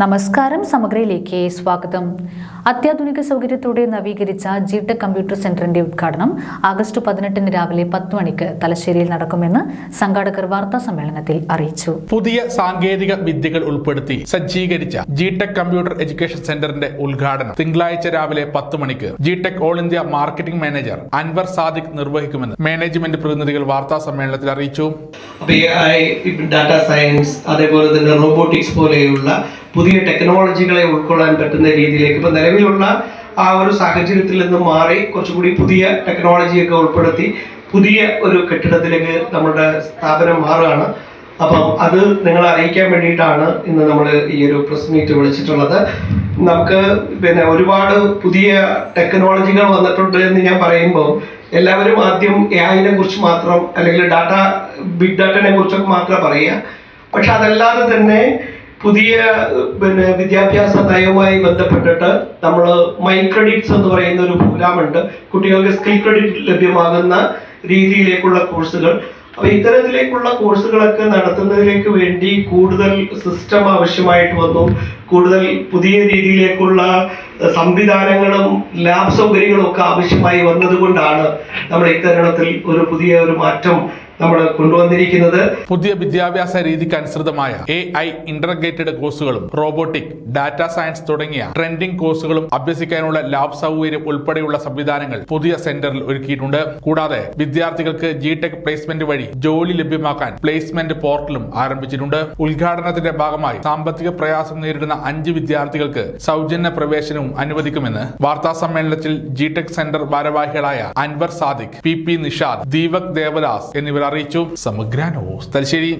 നമസ്കാരം സമഗ്രയിലേക്ക് സ്വാഗതം. അത്യാധുനിക സൗകര്യത്തോടെ നവീകരിച്ച ജിടെക് കമ്പ്യൂട്ടർ സെന്ററിന്റെ ഉദ്ഘാടനം ആഗസ്റ്റ് പതിനെട്ടിന് രാവിലെ പത്ത് മണിക്ക് തലശ്ശേരിയിൽ നടക്കുമെന്ന് സംഘാടകർ വാർത്താ സമ്മേളനത്തിൽ അറിയിച്ചു. പുതിയ സാങ്കേതിക വിദ്യകൾ ഉൾപ്പെടുത്തി സജ്ജീകരിച്ച ജിടെക് കമ്പ്യൂട്ടർ എഡ്യൂക്കേഷൻ സെന്ററിന്റെ ഉദ്ഘാടനം തിങ്കളാഴ്ച രാവിലെ പത്ത് മണിക്ക് G Tec all India marketing manager Anwar Sadiq നിർവഹിക്കുമെന്ന് management പ്രതിനിധികൾ വാർത്താ സമ്മേളനത്തിൽ അറിയിച്ചു. ഡാറ്റ സയൻസ് അതേപോലെ തന്നെ റോബോട്ടിക്സ് പോലെയുള്ള പുതിയ ടെക്നോളജികളെ ഉൾക്കൊള്ളാൻ പറ്റുന്ന രീതിയിലേക്ക് ഇപ്പം നിലവിലുള്ള ആ ഒരു സാഹചര്യത്തിൽ നിന്ന് മാറി കുറച്ചുകൂടി പുതിയ ടെക്നോളജിയൊക്കെ ഉൾപ്പെടുത്തി പുതിയ ഒരു കെട്ടിടത്തിലേക്ക് നമ്മുടെ സ്ഥാപനം മാറുകയാണ്. അപ്പം അത് നിങ്ങളെ അറിയിക്കാൻ വേണ്ടിയിട്ടാണ് ഇന്ന് നമ്മൾ ഈ ഒരു പ്രസ് മീറ്റ് വിളിച്ചിട്ടുള്ളത്. നമുക്ക് പിന്നെ ഒരുപാട് പുതിയ ടെക്നോളജികൾ വന്നിട്ടുണ്ട് എന്ന് ഞാൻ പറയുമ്പോൾ എല്ലാവരും ആദ്യം എ ഐനെ കുറിച്ച് മാത്രം അല്ലെങ്കിൽ ഡാറ്റ ബിഗ് ഡാറ്റനെ കുറിച്ചൊക്കെ മാത്രം പറയുക. പക്ഷെ അതല്ലാതെ തന്നെ പുതിയ പിന്നെ വിദ്യാഭ്യാസ നയവുമായി ബന്ധപ്പെട്ടിട്ട് നമ്മൾ മൈ ക്രെഡിറ്റ്സ് എന്ന് പറയുന്ന ഒരു പ്രോഗ്രാമുണ്ട്. കുട്ടികൾക്ക് സ്കിൽ ക്രെഡിറ്റ് ലഭ്യമാകുന്ന രീതിയിലേക്കുള്ള കോഴ്സുകൾ. അപ്പൊ ഇത്തരത്തിലേക്കുള്ള കോഴ്സുകളൊക്കെ നടത്തുന്നതിലേക്ക് വേണ്ടി കൂടുതൽ സിസ്റ്റം ആവശ്യമായിട്ട് വന്നു. കൂടുതൽ പുതിയ രീതിയിലേക്കുള്ള സംവിധാനങ്ങളും ലാബ് സൗകര്യങ്ങളും ഒക്കെ ആവശ്യമായി വന്നതുകൊണ്ടാണ് നമ്മൾ ഇത്തരണത്തിൽ ഒരു പുതിയ ഒരു മാറ്റം നമ്മൾ കൊണ്ടുവന്നിരിക്കുന്നത് പുതിയ വിദ്യാഭ്യാസ രീതിക്ക് അനുസൃതമായ എ ഐ ഇന്റർഗ്രേറ്റഡ് കോഴ്സുകളും റോബോട്ടിക് ഡാറ്റ സയൻസ് തുടങ്ങിയ ട്രെൻഡിംഗ് കോഴ്സുകളും അഭ്യസിക്കാനുള്ള ലാബ് സൗകര്യം ഉൾപ്പെടെയുള്ള സംവിധാനങ്ങൾ പുതിയ സെന്ററിൽ ഒരുക്കിയിട്ടുണ്ട്. കൂടാതെ വിദ്യാർത്ഥികൾക്ക് ജി ടെക് പ്ലേസ്മെന്റ് വഴി ജോലി ലഭ്യമാക്കാൻ പ്ലേസ്മെന്റ് പോർട്ടലും ആരംഭിച്ചിട്ടുണ്ട്. ഉദ്ഘാടനത്തിന്റെ ഭാഗമായി സാമ്പത്തിക പ്രയാസം നേരിടുന്ന അഞ്ച് വിദ്യാർത്ഥികൾക്ക് സൗജന്യ പ്രവേശനവും അനുവദിക്കുമെന്ന് വാർത്താ സമ്മേളനത്തിൽ ജി ടെക് സെന്റർ ഭാരവാഹികളായ അൻവർ സാദിഖ് പി പി നിഷാദ് ദീപക് ദേവദാസ് എന്നിവർ അറിയിച്ചു. സമഗ്ര തലശ്ശേരി.